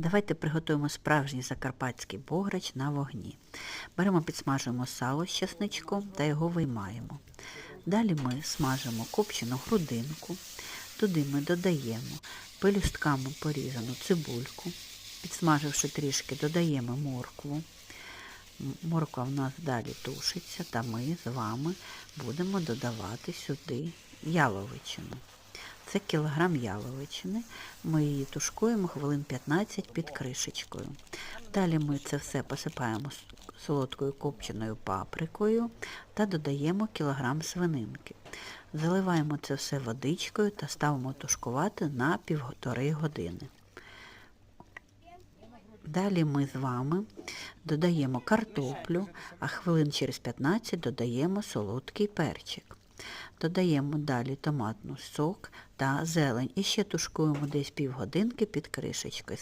Давайте приготуємо справжній закарпатський бограч на вогні. Беремо, підсмажуємо сало з чесничком та його виймаємо. Далі ми смажимо копчену грудинку, туди ми додаємо пелюстками порізану цибульку, підсмаживши трішки, додаємо моркву. Морква в нас далі тушиться, та ми з вами будемо додавати сюди яловичину. Це кілограм яловичини. Ми її тушкуємо хвилин 15 під кришечкою. Далі ми це все посипаємо солодкою копченою паприкою та додаємо кілограм свининки. Заливаємо це все водичкою та ставимо тушкувати на півтори години. Далі ми з вами додаємо картоплю, а хвилин через 15 додаємо солодкий перчик. Додаємо далі томатний сок та зелень і ще тушкуємо десь півгодинки під кришечкою.